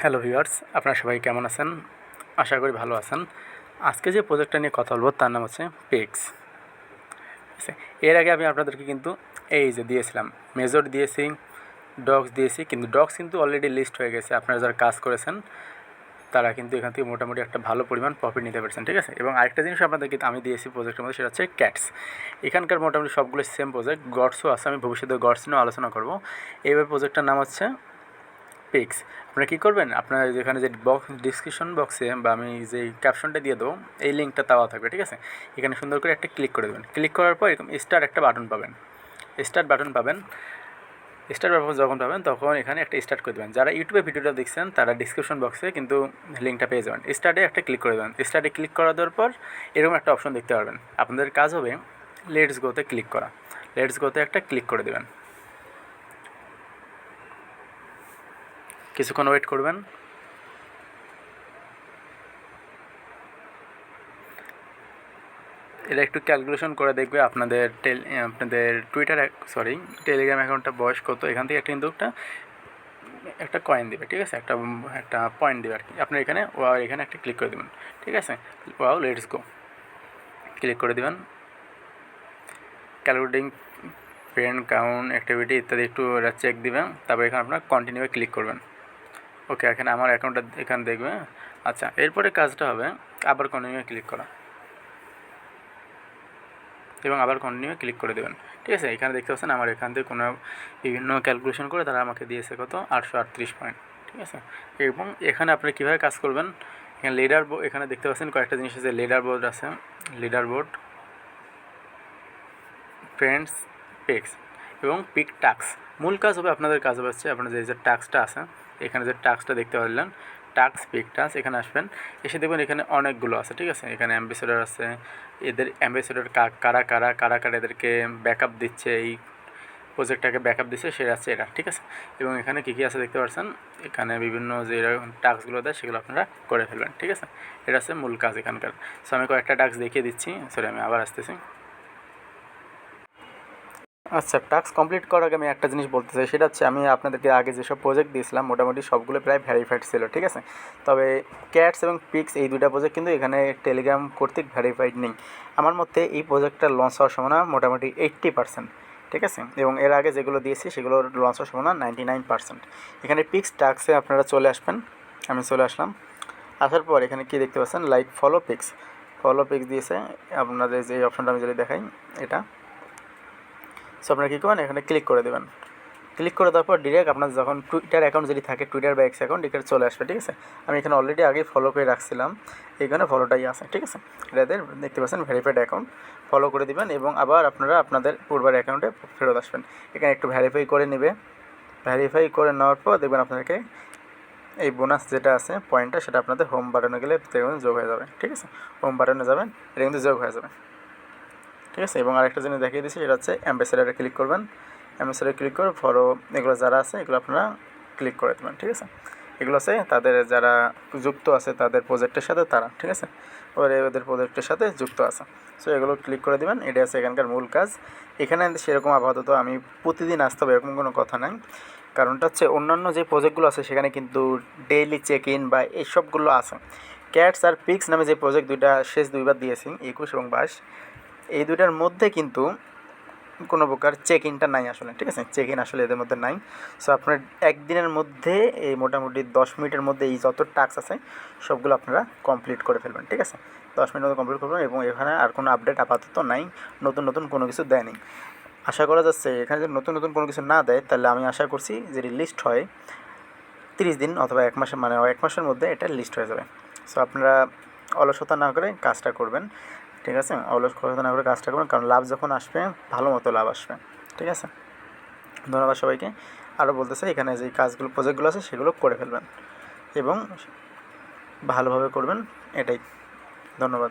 Hello viewers, আপনারা সবাই কেমন আছেন? আশা করি ভালো আছেন। আজকে যে প্রজেক্টটা নিয়ে কথা বলব, তার নাম হচ্ছে পেক্স এর আগে আমি আপনাদেরকে কিন্তু এই যে দিয়েছিলাম মেজর দিয়েছি ডগস দিয়েছি, কিন্তু ডগস কিন্তু অলরেডি লিস্ট হয়ে গেছে। আপনারা যারা কাজ করেছেন, তারা কিন্তু এখান থেকে মোটামুটি একটা ভালো পরিমাণ প্রফিট নিতে পারছেন, ঠিক আছে? এবং আরেকটা জিনিস আপনাদেরকে আমি দিয়েছি প্রজেক্টের মধ্যে, সেটা হচ্ছে ক্যাটস এখানকার মোটামুটি সবগুলো সেম প্রজেক্ট গডসও আছে, আমি ভবিষ্যতে গডস নিয়েও আলোচনা করব। এইবার প্রজেক্টটার নাম হচ্ছে পিক্স আপনারা কী করবেন? আপনার যেখানে যে বক্স ডিসক্রিপশন বক্সে বা আমি যে ক্যাপশনটা দিয়ে দেবো, এই লিঙ্কটা দেওয়া থাকবে, ঠিক আছে? এখানে সুন্দর করে একটা ক্লিক করে দেবেন। ক্লিক করার পর এরকম স্টার একটা বাটন পাবেন। স্টার্ট বাটন পাবেন। স্টার্ট বাটন যখন পাবেন, তখন এখানে একটা স্টার্ট করে দেবেন। যারা ইউটিউবে ভিডিওটা দেখছেন, তারা ডিসক্রিপশন বক্সে কিন্তু লিঙ্কটা পেয়ে যাবেন। স্টার্টে একটা ক্লিক করে দেবেন। স্টার্টে ক্লিক করা দেওয়ার পর এরকম একটা অপশন দেখতে পারবেন। আপনাদের কাজ হবে লেটস গোতে ক্লিক করা। লেটস গোতে একটা ক্লিক করে দেবেন। কিছুক্ষণ ওয়েট করবেন। এটা একটু ক্যালকুলেশন করে দেখবে আপনাদের টেল আপনাদের টুইটার সরি টেলিগ্রাম অ্যাকাউন্টটা বয়স কত, এখান থেকে একটা কিন্তু একটা একটা কয়েন দেবে, ঠিক আছে? একটা একটা পয়েন্ট দেবে আর কি। আপনার এখানে ও এখানে একটা ক্লিক করে দেবেন, ঠিক আছে? ওয়াও লেটস গো ক্লিক করে দেবেন। ক্যালকুলেটিং ফ্রেন্ড কাউন্ট অ্যাক্টিভিটি ইত্যাদি একটু চেক দিবেন, তারপর এখানে আপনার কন্টিনিউ ক্লিক করবেন। ওকে, এখানে আমার অ্যাকাউন্টটা এখানে দেখবে আচ্ছা এরপরে কাজটা হবে আবার কন্টিনিউ ক্লিক করা। এবং আবার কন্টিনিউ ক্লিক করে দেবেন। ঠিক আছে? এখানে দেখতে পাচ্ছেন আমার এখান থেকে কোনো বিভিন্ন ক্যালকুলেশন করে তারা আমাকে দিয়েছে কত? আটশো আটত্রিশ পয়েন্ট ঠিক আছে? এবং এখানে আপনি কীভাবে কাজ করবেন? এখানে লিডার বোর্ড এখানে দেখতে পাচ্ছেন কয়েকটা জিনিস আছে লিডার বোর্ড আছে লিডার বোর্ড ফ্রেন্ডস পিক্স এবং পিক টাক্স মূল কাজ হবে আপনাদের কাজ হচ্ছে আপনার যে যে টাক্সটা আছে এখানে যে টাক্সটা দেখতে পারলেন টাক্স পিক টাক্স এখানে আসবেন। এসে দেখবেন এখানে অনেকগুলো আছে, ঠিক আছে? এখানে অ্যাম্বাসেডার আছে, এদের অ্যাম্বাসেডার কারা কারা কারা কারা এদেরকে ব্যাকআপ দিচ্ছে, এই প্রজেক্টটাকে ব্যাকআপ দিচ্ছে সেটা আছে এটা ঠিক আছে? এবং এখানে কী কী আছে দেখতে পাচ্ছেন এখানে বিভিন্ন যে টাস্কগুলো দেয়, সেগুলো আপনারা করে ফেলবেন, ঠিক আছে? এটা হচ্ছে মূল কাজ এখানকার। সো আমি কয়েকটা টাস্ক দেখিয়ে দিচ্ছি। সরি আমি আবার আসতেছি। আচ্ছা টাস্ক কমপ্লিট করার আগে আমি একটা জিনিস বলতে চাই, সেটা হচ্ছে আমি আপনাদেরকে আগে যেসব প্রজেক্ট দিয়েছিলাম, মোটামুটি সবগুলো প্রায় ভ্যারিফাইড ছিল, ঠিক আছে? তবে ক্যাটস এবং পিক্স এই দুটা প্রজেক্ট কিন্তু এখানে টেলিগ্রাম কর্তৃক ভ্যারিফাইড নেই। আমার মতে এই প্রজেক্টটা লঞ্চ হওয়ার সম্ভাবনা মোটামুটি এইট্টি পার্সেন্ট ঠিক আছে? এবং এর আগে যেগুলো দিয়েছি, সেগুলো লঞ্চ হওয়ার সম্ভাবনা নাইনটি নাইন পার্সেন্ট এখানে পিক্স টাস্কে আপনারা চলে আসবেন, আমি চলে আসলাম। আসার পর এখানে কী দেখতে পাচ্ছেন? Like follow picks follow picks দিয়েছে, আপনাদের যে অপশনটা আমি যদি দেখাই, এটা। সো আপনারা কী করবেন? এখানে ক্লিক করে দেবেন। ক্লিক করে দেওয়ার পর ডিরেক্ট আপনার যখন টুইটার অ্যাকাউন্ট যদি থাকে টুইটার বা এক্স অ্যাকাউন্ট এখানে চলে আসবে, ঠিক আছে? আমি এখানে অলরেডি আগে ফলো করে রাখছিলাম। এখানে ফলোটাই আছে, ঠিক আছে? এটাদের দেখতে পাচ্ছেন ভেরিফাইড অ্যাকাউন্ট ফলো করে দিবেন এবং আবার আপনারা আপনাদের পূর্বের অ্যাকাউন্টে ফেরত আসবেন। এখানে একটু ভ্যারিফাই করে নেবে। ভ্যারিফাই করে নেওয়ার পর দেখবেন আপনাদেরকে এই বোনাস যেটা আছে পয়েন্টটা সেটা আপনাদের হোম বাটনে গেলে দেখবেন যোগ হয়ে যাবে, ঠিক আছে? হোম বাটনে যাবেন, এটা কিন্তু যোগ হয়ে যাবে। ঠিক আছে? এবং আরেকটা জিনিস দেখিয়ে দিচ্ছি, সেটা হচ্ছে অ্যাম্বাসেডারে ক্লিক করবেন। অ্যাম্বাসেডারে ক্লিক করে ফলো এগুলো যারা আছে, এগুলো আপনারা ক্লিক করে দেবেন, ঠিক আছে? এগুলো আছে তাদের যারা যুক্ত আছে, তাদের প্রজেক্টের সাথে তারা, ঠিক আছে? ওরা ওদের প্রজেক্টের সাথে যুক্ত আছে। সো এগুলো ক্লিক করে দেবেন, এটা আছে এখানকার মূল কাজ। এখানে সেরকম আপাতত আমি প্রতিদিন আসতে হবে, এরকম কোনো কথা নাই। কারণটা হচ্ছে অন্যান্য যে প্রজেক্টগুলো আছে, সেখানে কিন্তু ডেইলি চেক ইন বা এইসবগুলো আছে। ক্যাটস আর পিক্স নামে যে প্রজেক্ট দুইটা, শেষ দুইবার দিয়েছি, একুশ এবং বাইশ। এই দুইটার মধ্যে কিন্তু কোনো প্রকার চেক ইনটা নাই আসলে, ঠিক আছে? চেক ইন আসলে এদের মধ্যে নাই। সো আপনার একদিনের মধ্যে এই মোটামুটি দশ মিনিটের মধ্যে এই যত টাস্ক আছে, সবগুলো আপনারা কমপ্লিট করে ফেলবেন, ঠিক আছে? দশ মিনিটের মধ্যে কমপ্লিট করবেন এবং এখানে আর কোনো আপডেট আপাতত নাই, নতুন নতুন কোনো কিছু দেয়নি আশা করা যাচ্ছে এখানে যদি নতুন নতুন কোনো কিছু না দেয়, তাহলে আমি আশা করছি যে লিস্ট হয় তিরিশ দিন অথবা এক মাসের মানে এক মাসের মধ্যে এটা লিস্ট হয়ে যাবে। সো আপনারা অলসতা না করে কাজটা করবেন। ঠিক আছে? অলস খরচ না করে কাজটা করবেন। কারণ লাভ যখন আসবে, ভালো মতো লাভ আসবে। ঠিক আছে? ধন্যবাদ সবাইকে। আরও বলতে চাই এখানে যে কাজগুলো প্রজেক্টগুলো আছে, সেগুলো করে ফেলবেন। এবং ভালোভাবে করবেন, এটাই। ধন্যবাদ।